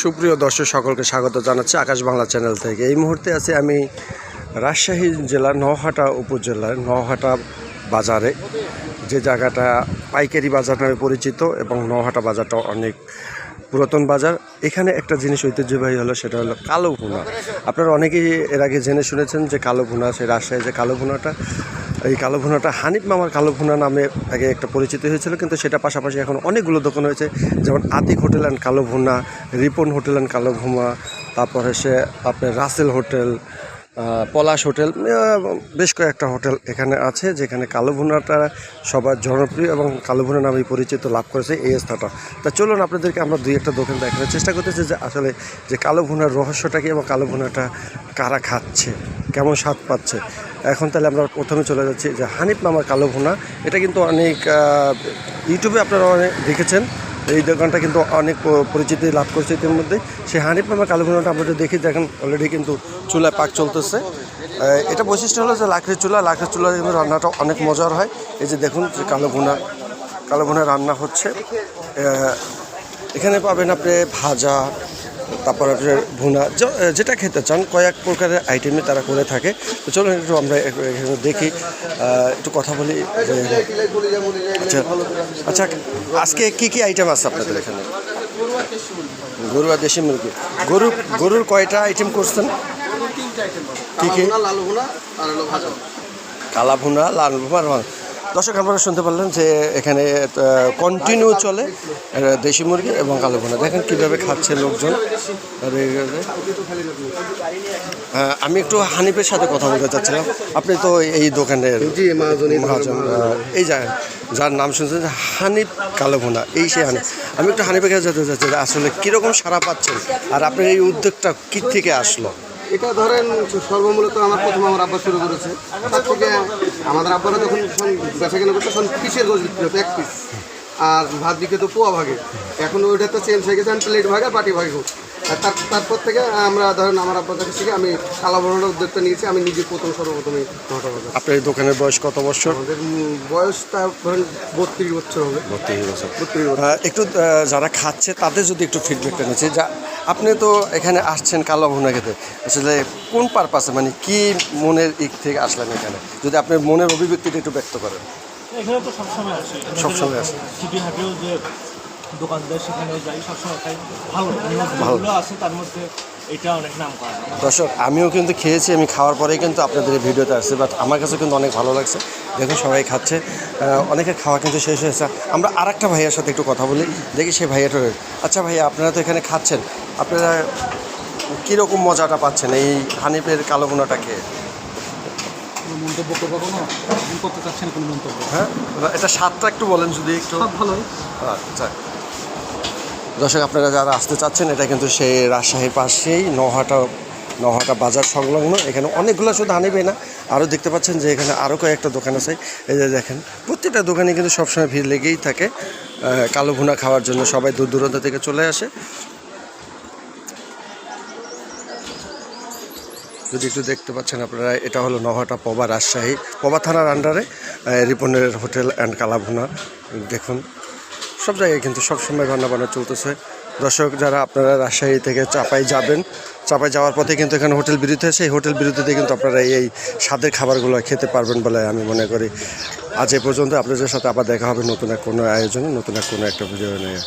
সুপ্রিয় দর্শক, সকলকে স্বাগত জানাচ্ছি আকাশ বাংলা চ্যানেল থেকে। এই মুহূর্তে আছি আমি রাজশাহী জেলার নহাটা উপজেলার নহাটা বাজারে। যে জায়গাটা পাইকারি বাজার নামে পরিচিত এবং নহাটা বাজারটা অনেক পুরাতন বাজার। এখানে একটা জিনিস ঐতিহ্যবাহী হলো, সেটা হলো কালো ভুনা। আপনারা অনেকেই এর আগে জেনে শুনেছেন যে কালো ভুনা, সেই রাজশাহী যে কালো ভুনাটা। এই কালো ভুনাটা হানিফ মামার কালো ভুনা নামে আগে একটা পরিচিত হয়েছিল, কিন্তু সেটা পাশাপাশি এখন অনেকগুলো দোকান হয়েছে। যেমন আতিক হোটেল অ্যান্ড কালো ভুনা, রিপন হোটেল অ্যান্ড কালো ভুনা তারপর এসে আপনার রাসেল হোটেল পলাশ হোটেল বেশ কয়েকটা হোটেল এখানে আছে, যেখানে কালো ভুনাটা সবার জনপ্রিয় এবং কালো ভুনা নামে পরিচিত লাভ করেছে এই স্থানটা। তা চলুন আপনাদেরকে আমরা দুই একটা দোকান দেখানোর চেষ্টা করতেছি যে আসলে যে কালো ভুনার রহস্যটা কি এবং কালো ভুনাটা কারা খাচ্ছে, কেমন স্বাদ পাচ্ছে। এখন তাহলে আমরা প্রথমে চলে যাচ্ছি যে হানিফ মামার কালো ভুনা। এটা কিন্তু অনেক ইউটিউবে আপনারা অনেক দেখেছেন। এই দোকানটা কিন্তু অনেক পরিচিতি লাভ করছে মধ্যে। সেই হানিফ কালো ভুনাটা আমরা দেখি, দেখেন অলরেডি কিন্তু চুলায় পাক চলতেছে। এটা বৈশিষ্ট্য হলো যে লাকড়ির চুলা লাকড়ির চুলা কিন্তু রান্নাটা অনেক মজার হয়। এই যে দেখুন যে কালো ভুনা কালো ভুনা রান্না হচ্ছে। এখানে পাবেন আপনি ভাজা তারপর আপনার ভুনা যেটা খেতে চান কয়েক প্রকারের আইটেমই তারা করে থাকে। তো চলুন একটু আমরা এখানে দেখি একটু কথা বলি আচ্ছা আচ্ছা আজকে কি কি আইটেম আছে আপনাদের এখানে? গরু আর দেশি মুরগি। গরু গরুর কয়টা আইটেম করছেন? কি কি? কালা ভুনা লাল ভুনা। দর্শক আপনারা শুনতে পারলেন যে এখানে কন্টিনিউ চলে দেশি মুরগি এবং কালো ভুনা। দেখেন কীভাবে খাচ্ছে লোকজন। এই- আমি একটু হানিফের সাথে কথা বলতে চাচ্ছিলাম। আপনি তো এই দোকানের মহাজনী এই যা যার নাম শুনছেন হানিফ কালো ভুনা। এই সে হানিফ। আমি একটু হানিফের কাছে যেতে চাচ্ছি যে আসলে কীরকম সারা পাচ্ছেন? আর আপনার এই উদ্যোগটা কী থেকে আসলো? এটা ধরেন সর্বমূলত আমার প্রথম আমার আব্বা শুরু করেছে। তার থেকে আমাদের আব্বারা যখন বেচা কেনা করতো তখন পিসের গোজ বিক্রি হতো এক পিস। আর ভাত বিক্রি তো পোয়া ভাগে। এখন ওইটা তো চেঞ্জ হয়ে গেছে প্লেট ভাগে পাটি ভাগে। তার তারপর থেকে আমরা ধরেন আমার আব্বার কাছে থেকে আমি কালা উদ্যোগটা নিয়েছি আমি নিজে প্রথম সর্বপ্রথমে আপনার এই দোকানের বয়স কত বছর? আমাদের বয়সটা ধরেন বত্রিশ বছর হবে। বত্রিশ বছর। বত্রিশ বছর। একটু যারা খাচ্ছে তাদের যদি একটু ফিডব্যাকটা নিচ্ছে যা আপনি তো এখানে আসছেন কালো ভুনা খেতে আসলে কোন পারপাসে মানে কি মনের ইক থেকে আসলেন এখানে? যদি আপনার মনের অভিব্যক্তিটা একটু ব্যক্ত করেন। এখানে তো সবসময় আসি। সবসময় আসে। দোকানদার সেখানেও যাই সবসময় খাই। ভালো ভালো। আছে তার মধ্যে এটা অনেক নাম করা দর্শক আমিও কিন্তু খেয়েছি আমি খাওয়ার পরেই কিন্তু আপনাদের এই ভিডিওতে আসছে বাট আমার কাছে কিন্তু অনেক ভালো লাগছে। দেখুন সবাই খাচ্ছে। অনেকের খাওয়া কিন্তু শেষ হয়েছে। আমরা আর একটা ভাইয়ার সাথে একটু কথা বলি দেখি সেই ভাইয়াটা আচ্ছা ভাইয়া আপনারা তো এখানে খাচ্ছেন। আপনারা কীরকম মজাটা পাচ্ছেন এই হানিফের কালো গুণাটা খেয়ে? মন্তব্য করব কোনো? করতে চাচ্ছি না কোনো মন্তব্য? হ্যাঁ এটা স্বাদটা একটু বলেন যদি একটু। ভালো আচ্ছা। দর্শক, আপনারা যারা আসতে চাচ্ছেন, এটা কিন্তু সেই রাজশাহীর পাশেই নহাটা নহাটা বাজার সংলগ্ন। এখানে অনেকগুলো শুধু আনিবে না আরও দেখতে পাচ্ছেন যে এখানে আরও কয়েকটা দোকান আছে। এই যে দেখেন, প্রত্যেকটা দোকানে কিন্তু সবসময় ভিড় লেগেই থাকে। কালো ভুনা খাওয়ার জন্য সবাই দূর দূরান্ত থেকে চলে আসে। যদি একটু দেখতে পাচ্ছেন আপনারা, এটা হলো নহাটা পবা রাজশাহী, পবা থানার আন্ডারে রিপনের হোটেল অ্যান্ড কালাভুনা দেখুন। সব জায়গায় কিন্তু সবসময় রান্না বান্না চলতেছে। দর্শক, যারা আপনারা রাজশাহী থেকে চাপাই যাবেন, চাপাই যাওয়ার পথে কিন্তু এখানে হোটেল বিরুদ্ধে সেই হোটেল বিরুদ্ধে কিন্তু আপনারা এই স্বাদের খাবারগুলো খেতে পারবেন বলে আমি মনে করি। আজ এ পর্যন্ত আপনাদের সাথে আবার দেখা হবে নতুন এক কোনো আয়োজনে, নতুন এক কোনো একটা ভিডিও নিয়ে।